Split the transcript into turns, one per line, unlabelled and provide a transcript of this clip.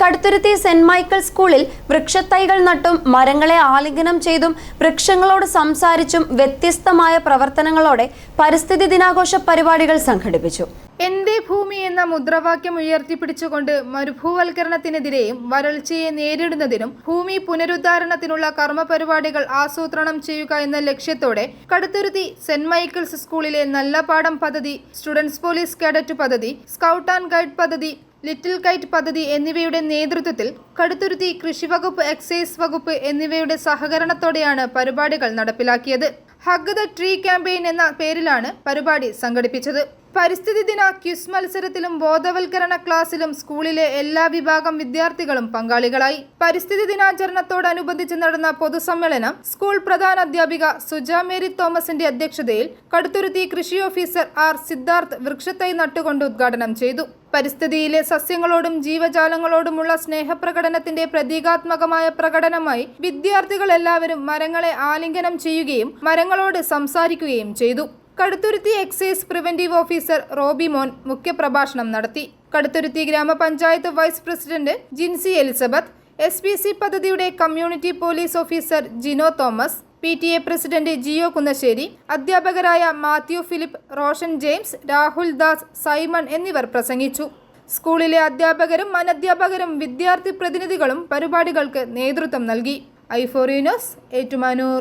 Kaduthuruthy saint Michael സ്കൂളിൽ വൃക്ഷത്തൈകൾ നട്ടും മരങ്ങളെ ആലിംഗനം ചെയ്തും വൃക്ഷങ്ങളോട് സംസാരിച്ചും വ്യത്യസ്തമായ പ്രവർത്തനങ്ങളോടെ പരിസ്ഥിതി ദിനാഘോഷ പരിപാടികൾ സംഘടിപ്പിച്ചു.
എന്റെ ഭൂമി എന്ന മുദ്രാവാക്യം ഉയർത്തിപ്പിടിച്ചുകൊണ്ട് മരുഭൂവൽക്കരണത്തിനെതിരെയും വരൾച്ചയെ നേരിടുന്നതിനും ഭൂമി പുനരുദ്ധാരണത്തിനുള്ള കർമ്മപരിപാടികൾ ആസൂത്രണം ചെയ്യുക എന്ന ലക്ഷ്യത്തോടെ കടുത്തുരുത്തി സെന്റ് മൈക്കിൾസ് സ്കൂളിലെ നല്ല പാഠം പദ്ധതി സ്റ്റുഡൻസ് പോലീസ് കേഡറ്റ് പദ്ധതി സ്കൗട്ട് ആൻഡ് ഗൈഡ് പദ്ധതി ലിറ്റിൽ കൈറ്റ് പദ്ധതി എന്നിവയുടെ നേതൃത്വത്തിൽ കടുത്തുരുത്തി കൃഷിവകുപ്പ് എക്സൈസ് വകുപ്പ് എന്നിവയുടെ സഹകരണത്തോടെയാണ് പരിപാടികൾ നടപ്പിലാക്കിയത്. ഹഗ് ദ ട്രീ ക്യാമ്പയിൻ എന്ന പേരിലാണ് പരിപാടി സംഘടിപ്പിച്ചത്. പരിസ്ഥിതി ദിന ക്യുസ് മത്സരത്തിലും ബോധവൽക്കരണ ക്ലാസ്സിലും സ്കൂളിലെ എല്ലാ വിഭാഗം വിദ്യാർത്ഥികളും പങ്കാളികളായി. പരിസ്ഥിതി ദിനാചരണത്തോടനുബന്ധിച്ച് നടന്ന പൊതുസമ്മേളനം സ്കൂൾ പ്രധാന അധ്യാപിക സുജ മേരി തോമസിന്റെ അധ്യക്ഷതയിൽ കടുത്തുരുത്തി കൃഷി ഓഫീസർ ആർ സിദ്ധാർത്ഥ് വൃക്ഷത്തൈ നട്ടുകൊണ്ട് ഉദ്ഘാടനം ചെയ്തു. പരിസ്ഥിതിയിലെ സസ്യങ്ങളോടും ജീവജാലങ്ങളോടുമുള്ള സ്നേഹപ്രകടനത്തിന്റെ പ്രതീകാത്മകമായ പ്രകടനമായി വിദ്യാർത്ഥികൾ എല്ലാവരും മരങ്ങളെ ആലിംഗനം ചെയ്യുകയും മരങ്ങളോട് സംസാരിക്കുകയും ചെയ്തു. Kaduthuruthy excise preventive officer Roby Mon മുഖ്യപ്രഭാഷണം നടത്തി. കടുത്തുരുത്തി ഗ്രാമപഞ്ചായത്ത് vice president Jincy Elizabeth S പദ്ധതിയുടെ community police officer Jino Thomas P T A president Jiyo Kunnassery അധ്യാപകരായ Mathew Philip Roshan James Rahul Das Simon എന്നിവർ പ്രസംഗിച്ചു. സ്കൂളിലെ അധ്യാപകരും അനധ്യാപകരും വിദ്യാർത്ഥി പ്രതിനിധികളും പരിപാടികൾക്ക് നേതൃത്വം നൽകി. ഐഫോറിനോസ് ഏറ്റുമാനൂർ.